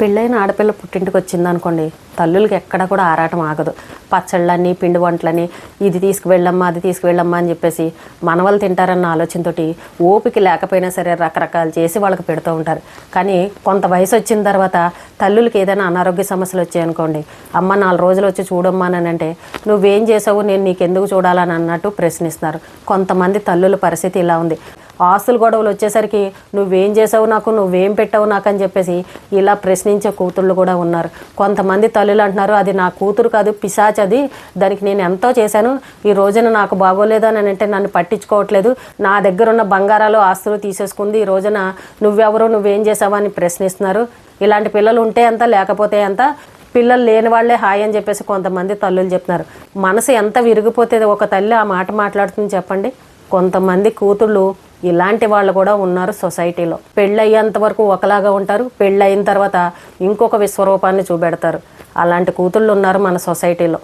పెళ్ళైన ఆడపిల్ల పుట్టింటికి వచ్చింది అనుకోండి తల్లులకి ఎక్కడ కూడా ఆరాటం ఆగదు. పచ్చళ్ళని పిండి వంటలని ఇది తీసుకువెళ్ళమ్మా అది తీసుకువెళ్ళమ్మా అని చెప్పేసి మనవలు తింటారన్న ఆలోచనతోటి ఓపిక లేకపోయినా సరే రకరకాలు చేసి వాళ్ళకి పెడుతూ ఉంటారు. కానీ కొంత వయసు వచ్చిన తర్వాత తల్లులకి ఏదైనా అనారోగ్య సమస్యలు వచ్చాయనుకోండి అమ్మ నాలుగు రోజులు వచ్చి చూడమ్మా అని అంటే నువ్వేం చేసావు? నేను నీకెందుకు చూడాలని అన్నట్టు ప్రశ్నిస్తున్నారు కొంతమంది తల్లుల పరిస్థితి ఇలా ఉంది. ఆస్తుల గొడవలు వచ్చేసరికి నువ్వేం చేసావు నాకు నువ్వేం పెట్టావు నాకు అని చెప్పేసి ఇలా ప్రశ్నించే కూతుళ్ళు కూడా ఉన్నారు. కొంతమంది తల్లులు అంటున్నారు అది నా కూతురు కాదు పిశాచ్ అది. దానికి నేను ఎంతో చేశాను. ఈ రోజున నాకు బాగోలేదు అని అంటే నన్ను పట్టించుకోవట్లేదు. నా దగ్గర ఉన్న బంగారాలు ఆస్తులు తీసేసుకుంది. ఈ రోజున నువ్వెవరో నువ్వేం చేసావా అని ప్రశ్నిస్తున్నారు. ఇలాంటి పిల్లలు ఉంటే ఎంత లేకపోతే ఎంత? పిల్లలు లేని వాళ్ళే హాయ్ అని చెప్పేసి కొంతమంది తల్లులు చెప్తున్నారు. మనసు ఎంత విరిగిపోతే ఒక తల్లి ఆ మాట మాట్లాడుతుంది చెప్పండి. కొంతమంది కూతుళ్ళు ఇలాంటి వాళ్ళు కూడా ఉన్నారు సొసైటీలో. పెళ్ళయ్యేంత వరకు ఒకలాగా ఉంటారు. పెళ్ళయిన తర్వాత ఇంకొక విశ్వరూపాన్ని చూపెడతారు. అలాంటి కూతుళ్ళు ఉన్నారు మన సొసైటీలో.